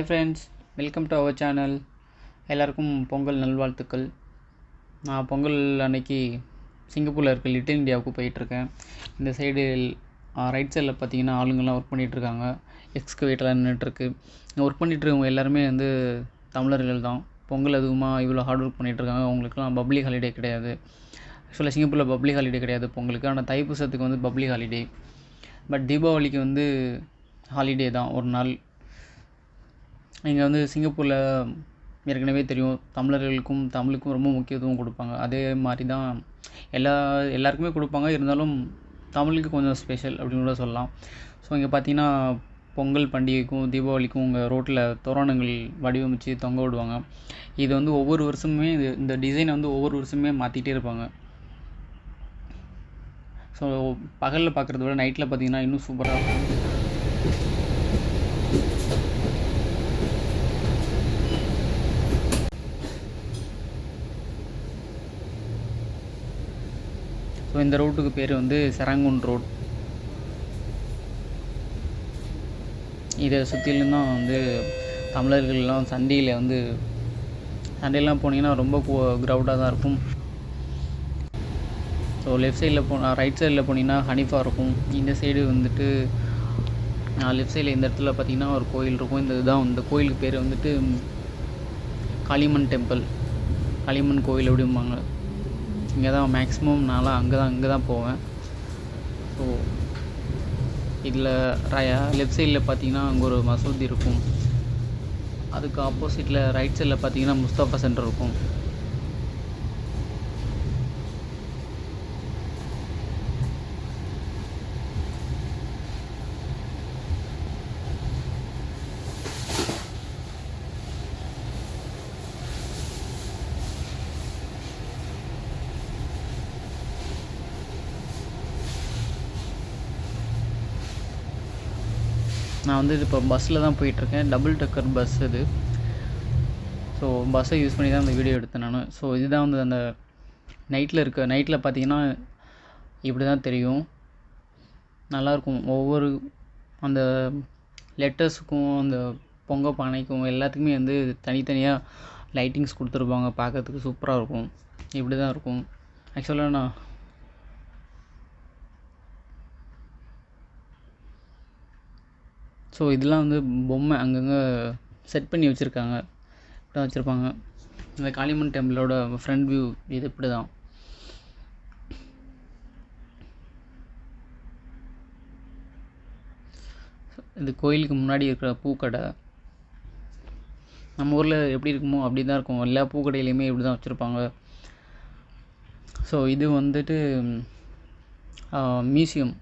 Hi friends welcome to our channel எல்லாருக்கும் பொங்கல் நல்வாழ்த்துக்கள். நான் பொங்கல் அன்னைக்கு சிங்கப்பூரில் இருக்க லிட்டில் இந்தியாவுக்கு போயிட்டுருக்கேன். இந்த சைடு ரைட் சைடில் பார்த்தீங்கன்னா ஆளுங்கள்லாம் ஒர்க் பண்ணிகிட்ருக்காங்க எக்ஸ்கவேட்டர்லாம் நின்றுட்டுருக்கு ஒர்க் பண்ணிகிட்ருக்கவங்க எல்லாருமே வந்து தமிழர்கள் தான். பொங்கல் அதுவுமாக இவ்வளோ ஹார்ட் ஒர்க் பண்ணிகிட்ருக்காங்க அவங்களுக்குலாம் பப்ளிக் ஹாலிடே கிடையாது. ஆக்சுவலாக சிங்கப்பூரில் பப்ளிக் ஹாலிடே கிடையாது பொங்கலுக்கு. ஆனால் தைப்பூசத்துக்கு வந்து பப்ளிக் ஹாலிடே பட் தீபாவளிக்கு வந்து ஹாலிடே தான். ஒரு நாள் இங்கே வந்து சிங்கப்பூரில் ஏற்கனவே தெரியும். தமிழர்களுக்கும் தமிழுக்கும் ரொம்ப முக்கியத்துவம் கொடுப்பாங்க. அதே மாதிரி தான் எல்லா எல்லாருக்குமே கொடுப்பாங்க. இருந்தாலும் தமிழுக்கு கொஞ்சம் ஸ்பெஷல் அப்படின்னு கூட சொல்லலாம். ஸோ இங்கே பார்த்தீங்கன்னா பொங்கல் பண்டிகைக்கும் தீபாவளிக்கும் உங்கள் ரோட்டில் தோரணங்கள் வடிவமைச்சு தொங்க விடுவாங்க. இது வந்து ஒவ்வொரு வருஷமுமே இது இந்த டிசைனை வந்து ஒவ்வொரு வருஷமே மாற்றிட்டே இருப்பாங்க. ஸோ பகலில் பார்க்குறத விட நைட்டில் பார்த்தீங்கன்னா இன்னும் சூப்பராக இருக்கும். ஸோ இந்த ரோட்டுக்கு பேர் வந்து செரங்குன் ரோட் இதை சுற்றிலும் தான் வந்து தமிழர்கள்லாம் சண்டையில் வந்து சண்டையெல்லாம் போனீங்கன்னா ரொம்ப க்ரௌடாக தான் இருக்கும். ஸோ லெஃப்ட் சைடில் போ ரைட் சைடில் போனீங்கன்னா ஹனிஃபாக இருக்கும். இந்த சைடு வந்துட்டு லெஃப்ட் சைடில் இந்த இடத்துல பார்த்தீங்கன்னா ஒரு கோயில் இருக்கும். இந்த இதுதான் இந்த கோயிலுக்கு பேர் வந்துட்டு களிமண் டெம்பிள் களிமண் கோயில் அப்படிம்பாங்க. இங்கே தான் மேக்ஸிமம் நான்லாம் அங்கே தான் அங்கே தான் போவேன். ஸோ இதில் ரயா லெஃப்ட் சைடில் பார்த்தீங்கன்னா அங்கே ஒரு மசூதி இருக்கும். அதுக்கு ஆப்போசிட்டில் ரைட் சைடில் பார்த்தீங்கன்னா முஸ்தபா சென்டர் இருக்கும். நான் வந்து இப்போ பஸ்ஸில் தான் போயிட்டுருக்கேன். டபுள் டக்கர் பஸ் இது. ஸோ பஸ்ஸை யூஸ் பண்ணி தான் அந்த வீடியோ எடுத்தேன் நான். ஸோ இதுதான் வந்து அந்த நைட்டில் இருக்க நைட்டில் பார்த்தீங்கன்னா இப்படி தான் தெரியும். நல்லாயிருக்கும் ஒவ்வொரு அந்த லெட்டர்ஸுக்கும் அந்த பொங்க பானைக்கும் எல்லாத்துக்குமே வந்து தனித்தனியாக லைட்டிங்ஸ் கொடுத்துருப்பாங்க. பார்க்கறதுக்கு சூப்பராக இருக்கும். இப்படி தான் இருக்கும். ஆக்சுவலாக நான் ஸோ இதெல்லாம் வந்து பொம்மை அங்கங்கே செட் பண்ணி வச்சுருக்காங்க. இப்படி தான் வச்சுருப்பாங்க. இந்த காளியம்மன் டெம்பிளோட ஃப்ரண்ட் வியூ இது இப்படி தான் இது கோயிலுக்கு முன்னாடி இருக்கிற பூக்கடை. நம்ம ஊரில் எப்படி இருக்குமோ அப்படி தான் இருக்கும். எல்லா பூக்கடையிலையுமே இப்படி தான் வச்சுருப்பாங்க. ஸோ இது வந்துட்டு மியூசியம்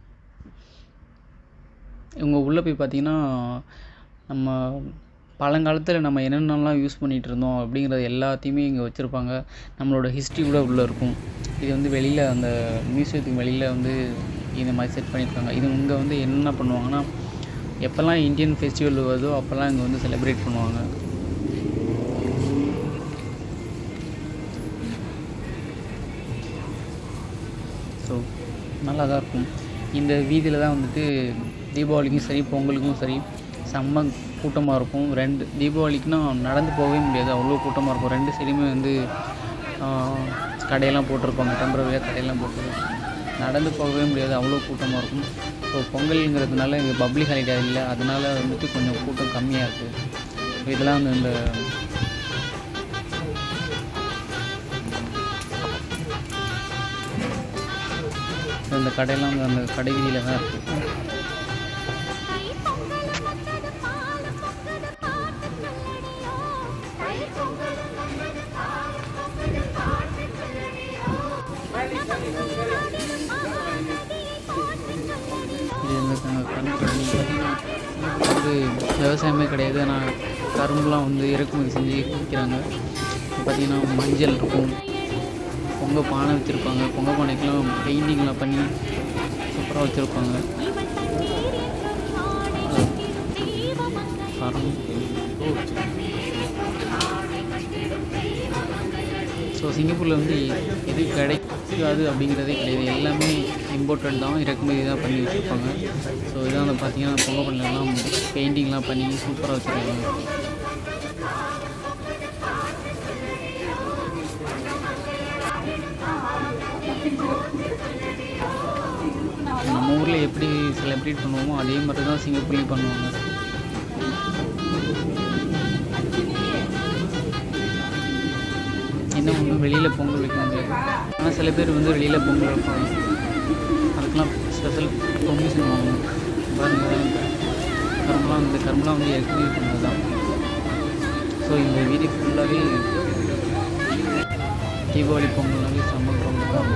இவங்க உள்ளே போய் பார்த்தீங்கன்னா நம்ம பழங்காலத்தில் நம்ம என்னென்னலாம் யூஸ் பண்ணிகிட்டு இருந்தோம் அப்படிங்கிறது எல்லாத்தையுமே இங்கே வச்சுருப்பாங்க. நம்மளோட ஹிஸ்ட்ரி கூட உள்ளே இருக்கும். இது வந்து வெளியில் அந்த மியூசியத்துக்கு வெளியில் வந்து இந்த மாதிரி செட் பண்ணியிருக்காங்க இது இங்கே வந்து என்ன பண்ணுவாங்கன்னா எப்போல்லாம் இந்தியன் ஃபெஸ்டிவல் வருதோ அப்போல்லாம் இங்கே வந்து செலிப்ரேட் பண்ணுவாங்க. ஸோ நல்லா தான் இருக்கும். இந்த வீதியில் தான் வந்துட்டு தீபாவளிக்கும் சரி பொங்கலுக்கும் சரி செம்ம கூட்டமாக இருக்கும். ரெண்டு தீபாவளிக்குன்னா நடந்து போகவே முடியாது. அவ்வளோ கூட்டமாக இருக்கும். ரெண்டு சைடுமே வந்து கடையெல்லாம் போட்டிருப்பாங்க. டெம்பரவரியாக கடையெல்லாம் போட்டு நடந்து போகவே முடியாது. அவ்வளோ கூட்டமாக இருக்கும். ஸோ பொங்கலுங்கிறதுனால இங்கே பப்ளிக் ஹாலிடே இல்லை. அதனால வந்துட்டு கொஞ்சம் கூட்டம் கம்மியாக இருக்குது இதெல்லாம் வந்து இந்த இந்த கடையெல்லாம் அந்த கடை வீதியில் தான் இருக்குது வந்து விவசாயமே கிடையாது. ஆனால் கரும்புலாம் வந்து இறக்குமதி செஞ்சு விற்கிறாங்க. பார்த்திங்கன்னா மஞ்சள் இருக்கும். பொங்க பானை வச்சுருப்பாங்க. பொங்க பானைக்கெலாம் பெயிண்டிங்லாம் பண்ணி சூப்பராக வச்சுருப்பாங்க. ஸோ சிங்கப்பூரில் வந்து எது கிடைக்காது அப்படிங்கிறதே கிடையாது. எல்லாமே இம்போர்ட்டட் தான். இறக்குமதி தான் பண்ணி வச்சுருப்பாங்க. ஸோ இதான் வந்து பார்த்தீங்கன்னா பொங்கல் பண்ணலாம். பெயிண்டிங்லாம் பண்ணி சூப்பராக வச்சுருக்காங்க நம்ம ஊரில் எப்படி செலிப்ரேட் பண்ணுவோமோ அதே மாதிரி தான் சிங்கப்பூர்லேயும் பண்ணுவாங்க. என்ன ஒன்று வெளியில் பொங்கல் வைக்க முடியாது. ஆனால் சில பேர் வந்து வெளியில் பொங்கல் வைப்பாங்க. அதுக்கெலாம் ஸ்பெஷல் பெர்மிஷன் வாங்கணும். பாருங்கள் கரும்புலாம் வந்து கரும்புலாம் வந்து இறக்குமதி பண்ணது தான். ஸோ இந்த வீடு ஃபுல்லாகவே தீபாவளி பொங்கல்னாவே செம்ம பொங்கல் தான்.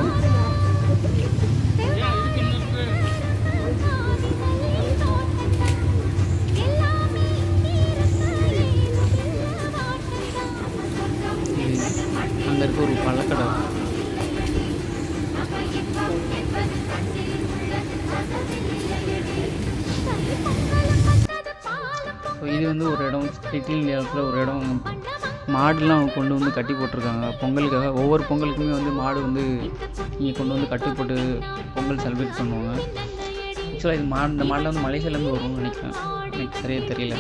அங்கே இருக்க ஒரு பழக்கடை. ஸோ இது வந்து ஒரு இடம் லிட்டில் இந்தியாவில் ஒரு இடம். மாடுலாம் கொண்டு வந்து கட்டி போட்டிருக்காங்க. பொங்கலுக்காக ஒவ்வொரு பொங்கலுக்குமே வந்து மாடு வந்து இங்கே கொண்டு வந்து கட்டி போட்டு பொங்கல் செலிப்ரேட் பண்ணுவாங்க. ஆக்சுவலாக இது மாடு இந்த மாடெலாம் வந்து மலேசியாலேருந்து வரும்னு நினைக்கிறேன். எனக்கு சரியாக தெரியல.